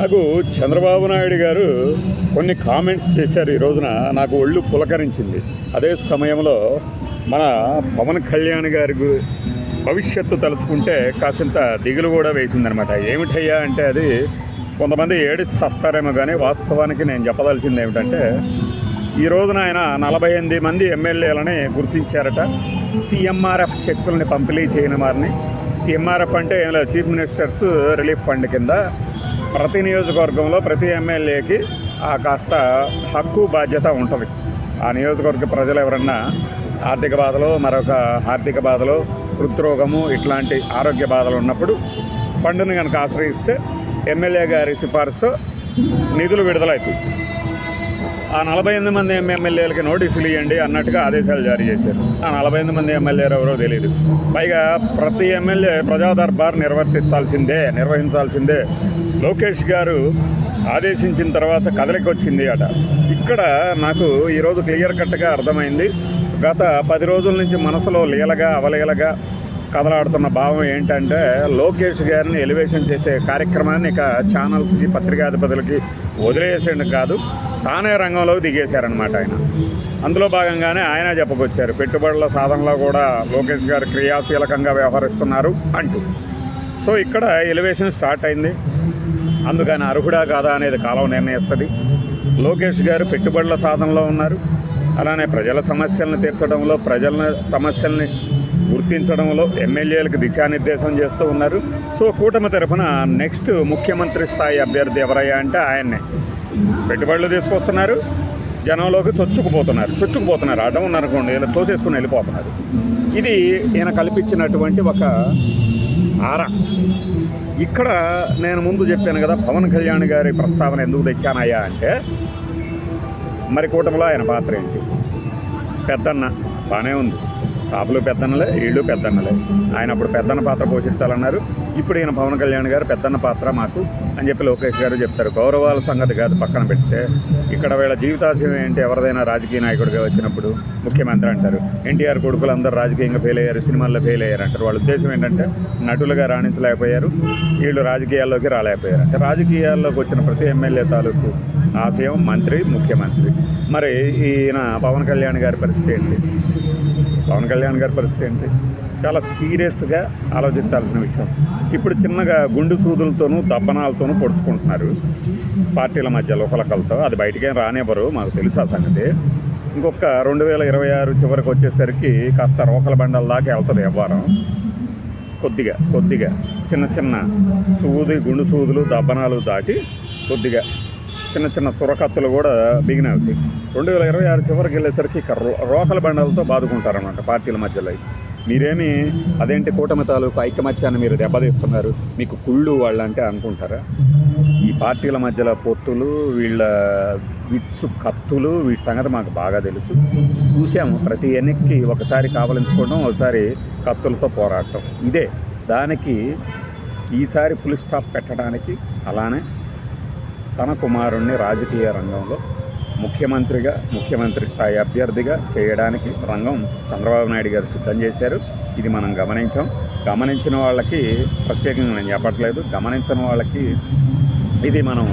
నాకు చంద్రబాబు నాయుడు గారు కొన్ని కామెంట్స్ చేశారు ఈ రోజున. నాకు ఒళ్ళు పులకరించింది. అదే సమయంలో మన పవన్ కళ్యాణ్ గారి భవిష్యత్తు తలుచుకుంటే కాసింత దిగులు కూడా వేసిందనమాట ఏమిటయ్యా అంటే అది కొంతమంది ఏడిస్తారేమో కానీ వాస్తవానికి నేను చెప్పదలసింది ఏమిటంటే ఈ రోజున ఆయన నలభై ఎనిమిది మంది ఎమ్మెల్యేలని గుర్తించారట. సీఎంఆర్ఎఫ్ చెక్కులని పంపిణీ చేయని వారిని. సీఎంఆర్ఎఫ్ అంటే ఏం లేదు చీఫ్ మినిస్టర్స్ రిలీఫ్ ఫండ్ కింద ప్రతి నియోజకవర్గంలో ప్రతి ఎమ్మెల్యేకి ఆ కాస్త హక్కు బాధ్యత ఉంటుంది. ఆ నియోజకవర్గ ప్రజలు ఎవరన్నా ఆర్థిక బాధలు మరొక ఆర్థిక బాధలు హృద్రోగము ఇట్లాంటి ఆరోగ్య బాధలు ఉన్నప్పుడు ఫండ్ను కనుక ఆశ్రయిస్తే ఎమ్మెల్యే గారి సిఫార్సుతో నిధులు విడుదలవుతాయి ఆ నలభై ఎనిమిది మంది ఎమ్మెల్యేలకి నోటీసులు ఇవ్వండి అన్నట్టుగా ఆదేశాలు జారీ చేశారు. ఆ నలభై ఎనిమిది మంది ఎమ్మెల్యేలు ఎవరో తెలియదు పైగా ప్రతి ఎమ్మెల్యే ప్రజా దర్బార్ నిర్వర్తించాల్సిందే నిర్వహించాల్సిందే. లోకేష్ గారు ఆదేశించిన తర్వాత కదలికి వచ్చింది అట. ఇక్కడ నాకు ఈరోజు క్లియర్ కట్గా అర్థమైంది. గత పది రోజుల నుంచి మనసులో లీలగా అవలీలగా కదలాడుతున్న భావం ఏంటంటే లోకేష్ గారిని ఎలివేషన్ చేసే కార్యక్రమాన్ని ఇక ఛానల్స్కి పత్రికాధిపతులకి వదిలేసేందుకు కాదు తానే రంగంలోకి దిగేశారనమాట ఆయన. అందులో భాగంగానే ఆయన చెప్పుకొచ్చారు పెట్టుబడుల సాధనలో కూడా లోకేష్ గారు క్రియాశీలకంగా వ్యవహరిస్తున్నారు అంటూ. సో ఇక్కడ ఎలివేషన్ స్టార్ట్ అయింది. అందుకని అర్హుడా కాదా అనేది కాలం నిర్ణయిస్తుంది. లోకేష్ గారు పెట్టుబడుల సాధనలో ఉన్నారు. అలానే ప్రజల సమస్యలను తీర్చడంలో ప్రజల సమస్యల్ని గుర్తించడంలో ఎమ్మెల్యేలకు దిశానిర్దేశం చేస్తూ ఉన్నారు. సో కూటమి తరఫున నెక్స్ట్ ముఖ్యమంత్రి స్థాయి అభ్యర్థి ఎవరయ్యా అంటే ఆయన్నే. పెట్టుబడులు తీసుకొస్తున్నారు. జనంలోకి చొచ్చుకుపోతున్నారు. చొచ్చుకుపోతున్నారు. అడ్డం ఉన్నారనుకోండి ఇలా తోసేసుకుని వెళ్ళిపోతున్నారు. ఇది ఈయన కల్పించినటువంటి ఒక ఆరా. ఇక్కడ నేను ముందు చెప్పాను కదా పవన్ కళ్యాణ్ గారి ప్రస్తావన ఎందుకు తెచ్చానయ్యా అంటే మరి కూటమిలో ఆయన పాత్ర ఏంటి? పెద్దన్న బాగానే ఉంది. పాపలు పెద్దన్నలే వీళ్ళు పెద్దన్నలే. ఆయన అప్పుడు పెద్దన్న పాత్ర పోషించాలన్నారు. ఇప్పుడు ఈయన పవన్ కళ్యాణ్ గారు పెద్దన్న పాత్ర మాకు అని చెప్పి లోకేష్ గారు చెప్తారు. గౌరవాల సంగతి కాదు పక్కన పెడితే. ఇక్కడ వీళ్ళ జీవితాశయం ఏంటి? ఎవరిదైనా రాజకీయ నాయకుడిగా వచ్చినప్పుడు ముఖ్యమంత్రి అంటారు. ఎన్టీఆర్ కొడుకులు అందరూ రాజకీయంగా ఫెయిల్ అయ్యారు సినిమాల్లో ఫెయిల్ అయ్యారు అంటారు. వాళ్ళ ఉద్దేశం ఏంటంటే నటులుగా రాణించలేకపోయారు వీళ్ళు రాజకీయాల్లోకి రాలేకపోయారు. అంటే రాజకీయాల్లోకి వచ్చిన ప్రతి ఎమ్మెల్యే తాలూకు ఆశయం మంత్రి ముఖ్యమంత్రి. మరి ఈయన పవన్ కళ్యాణ్ గారి పరిస్థితి ఏంటి? పవన్ కళ్యాణ్ గారి పరిస్థితి ఏంటి? చాలా సీరియస్గా ఆలోచించాల్సిన విషయం. ఇప్పుడు చిన్నగా గుండు సూదులతోనూ దబ్బనాలతోనూ పొడుచుకుంటున్నారు. పార్టీల మధ్య లోకలకలతో అది బయటికేం రానివ్వరు మాకు తెలుసు ఆ సంగతి. ఇంకొక రెండు వేల ఇరవై ఆరు చివరికి వచ్చేసరికి కాస్త రోకల బండల దాకా వెళ్తుంది వ్యవహారం. కొద్దిగా కొద్దిగా చిన్న చిన్న సూది గుండు సూదులు దబ్బనాలు దాటి కొద్దిగా చిన్న చిన్న చురకత్తులు కూడా బిగిన అవుతాయి రెండు వేల ఇరవై ఆరు చివరికి వెళ్ళేసరికి ఇక రో రోకల బండలతో బాదుకుంటారనమాట పార్టీల మధ్యలో. మీరేమి అదేంటి కూటమి తాలూకు ఐకమత్యాన్ని మీరు దెబ్బతీస్తున్నారు? మీకు కుళ్ళు వాళ్ళంటే అనుకుంటారా? ఈ పార్టీల మధ్యలో పొత్తులు వీళ్ళ విచ్చు కత్తులు వీటి సంగతి మాకు బాగా తెలుసు. చూసాము ప్రతి ఎన్నికకి ఒకసారి కావలించుకోవడం ఒకసారి కత్తులతో పోరాటం ఇదే దానికి ఈసారి ఫుల్ స్టాప్ పెట్టడానికి అలానే తన కుమారుణ్ణి రాజకీయ రంగంలో ముఖ్యమంత్రిగా ముఖ్యమంత్రి స్థాయి అభ్యర్థిగా చేయడానికి రంగం చంద్రబాబు నాయుడు గారు సిద్ధం చేశారు. ఇది మనం గమనించాం. గమనించిన వాళ్ళకి ప్రత్యేకంగా నేను చెప్పట్లేదు. గమనించిన వాళ్ళకి ఇది మనం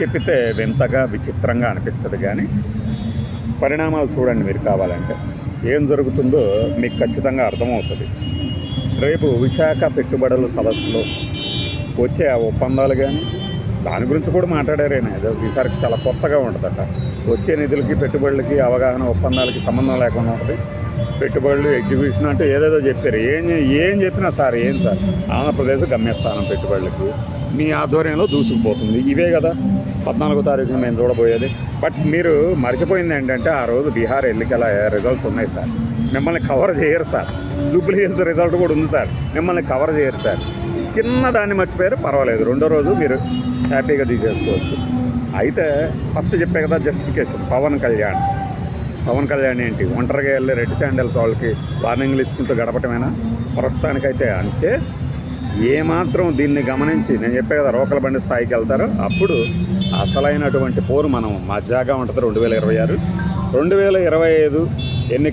చెప్పితే వింతగా విచిత్రంగా అనిపిస్తుంది కానీ పరిణామాలు చూడండి మీరు కావాలంటే. ఏం జరుగుతుందో మీకు ఖచ్చితంగా అర్థమవుతుంది. రేపు విశాఖ పెట్టుబడుల సదస్సులో వచ్చే ఆ ఒప్పందాలు కానీ దాని గురించి కూడా మాట్లాడారైనా ఏదో ఈసారి చాలా కొత్తగా ఉంటుందట. వచ్చే నిధులకి పెట్టుబడులకి అవగాహన ఒప్పందాలకి సంబంధం లేకుండా ఉంటుంది. పెట్టుబడులు ఎగ్జిబిషన్ అంటే ఏదేదో చెప్పారు. ఏం ఏం చెప్పినా సార్ ఏం సార్? ఆంధ్రప్రదేశ్ గమ్యస్థానం పెట్టుబడులకి. మీ ఆధ్వర్యంలో దూసుకుపోతుంది. ఇవే కదా. పద్నాలుగో తారీఖున మేము చూడబోయేది. బట్ మీరు మర్చిపోయింది ఏంటంటే ఆ రోజు బీహార్ ఎన్నికల రిజల్ట్స్ ఉన్నాయి సార్. మిమ్మల్ని కవర్ చేయరు సార్. జూబ్లీ హిల్స్ రిజల్ట్ కూడా ఉంది సార్. మిమ్మల్ని కవర్ చేయరు సార్. చిన్న దాన్ని మర్చిపోయారు పర్వాలేదు. రెండో రోజు మీరు హ్యాపీగా తీసేసుకోవచ్చు. అయితే ఫస్ట్ చెప్పే కదా జస్టిఫికేషన్ పవన్ కళ్యాణ్. పవన్ కళ్యాణ్ ఏంటి? ఒంటరిగా వెళ్ళి రెడ్ శాండల్స్ వాళ్ళకి వార్నింగ్లు ఇచ్చుకుంటూ గడపటమేనా? ప్రస్తుతానికైతే అంటే ఏమాత్రం దీన్ని గమనించి నేను చెప్పే కదా రోకల బండి స్థాయికి వెళ్తారో. అప్పుడు అసలైనటువంటి పోరు మనం మజాగా ఉంటుంది రెండు వేల ఇరవై ఆరు. రెండు వేల ఇరవై ఐదు ఎన్నికల